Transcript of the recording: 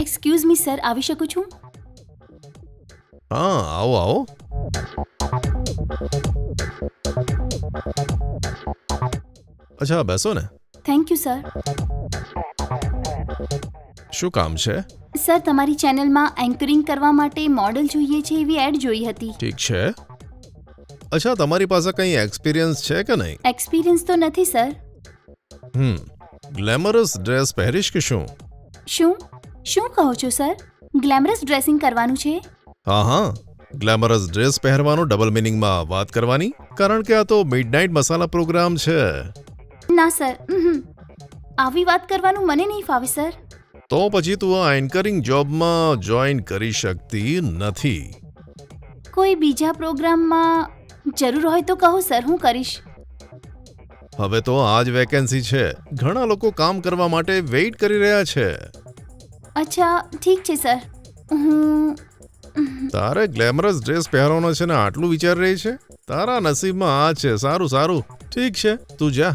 Excuse me sir આવી શકું છું? હા આવો આવો. અચ્છા બેસો ને. થેન્ક યુ સર શું કામ છે? સર તમારી ચેનલમાં એન્કરિંગ કરવા માટે મોડલ જોઈએ છે એવી એડ જોઈ હતી. ઠીક છે. અચ્છા તમારી પાસે કંઈ એક્સપિરિયન્સ છે કે નહીં? એક્સપિરિયન્સ તો નથી સર હમ ગ્લેમરસ ડ્રેસ પહેરીશ કે શું? શું? શું કહો છો સર? ગ્લેમરસ ડ્રેસિંગ કરવાનું છે? હા હા. ગ્લેમરસ ડ્રેસ પહેરવાનો ડબલ મિનિંગમાં વાત કરવાની? કારણ કે આ તો મિડનાઇટ મસાલા પ્રોગ્રામ છે. ના સર. આવી વાત કરવાનું મને નહીં ફાવે સર. તો પછી તું આ એન્કરિંગ જોબમાં જોઈન કરી શકતી નથી. કોઈ બીજા પ્રોગ્રામમાં જરૂર હોય તો કહો સર. હું કરીશ. હવે તો આ જ વેકેન્સી છે. ઘણા લોકો કામ કરવા માટે વેઇટ કરી રહ્યા છે. અચ્છા ઠીક છે સર. હું તારે ગ્લેમરસ ડ્રેસ પહેરવાનો છે ને આટલું વિચાર રહી છે? તારા નસીબમાં આ છે સારું સારું. ઠીક છે તું જા.